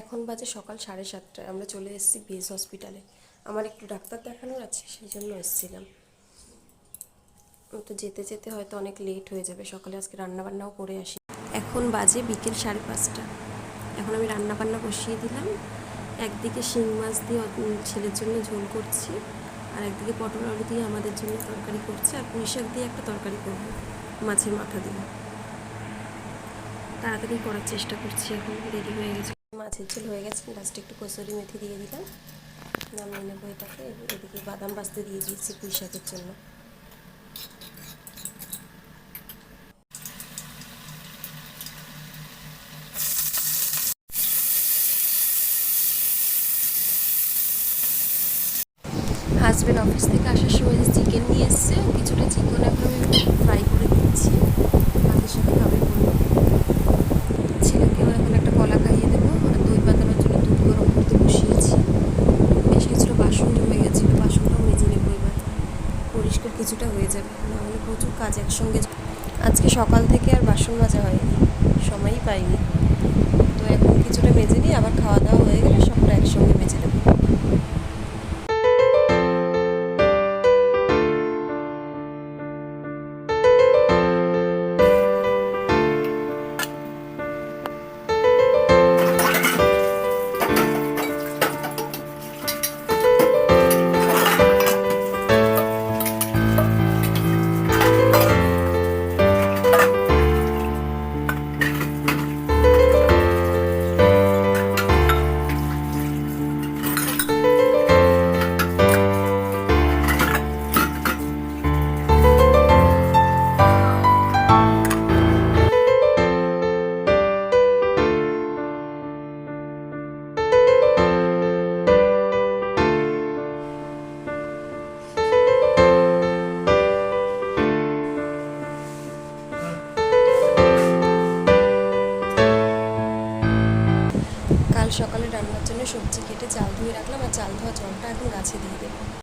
এখন বাজে সকাল সাড়ে সাতটায়। আমরা চলে এসেছি বিএস হসপিটালে। আমার একটু ডাক্তার দেখানোর আছে, সেই জন্য এসেছিলাম। তো যেতে যেতে হয়তো অনেক লেট হয়ে যাবে। সকালে আজকে রান্নাবান্নাও করে আসি। এখন বাজে বিকেল সাড়ে পাঁচটা। এখন আমি রান্নাবান্না বসিয়ে দিলাম। একদিকে শিং মাছ দিয়ে ছেলের জন্য ঝোল করছি, আর একদিকে পটল আলু দিয়ে আমাদের জন্য তরকারি করছি, আর পুঁই শাক দিয়ে একটা তরকারি করব, মাছের মাথা দিয়ে। তাড়াতাড়ি করার চেষ্টা করছি এখন, দেরি হয়ে গেছে। মাছের ঝোল হয়ে গেছে লাস্টে একটু কসুরি মেথি দিয়ে দিলাম। নামিয়ে নেব এটাকে, এদিকে বাদাম বাস্তে দিয়ে দিয়েছি পুঁই শাকের জন্য। হাজব্যান্ড অফিস থেকে আসার সময় যে চিকেন নিয়ে এসছে কিছুটা চিকেন এখন আমি ফ্রাই করে দিচ্ছি ভাতের সাথে খাবে বলল ছেলেকেও এখন একটা কলা খাইয়ে দেবো আর দই পাতানোর জন্য দুধ গরম করতে বসিয়েছি বেশ কিছুটা বাসন জমে গেছিল বাসনটাও মেজে নেব এবার পরিষ্কার কিছুটা হয়ে যাবে। নাহলে প্রচুর কাজ একসঙ্গে আজকে সকাল থেকে আর বাসন মাজা হয়নি। সময়ই পাইনি। জন্য সবজি কেটে চাল ধুয়ে রাখলাম আর চাল ধোয়া জলটা এখন গাছে দিয়ে দেবো।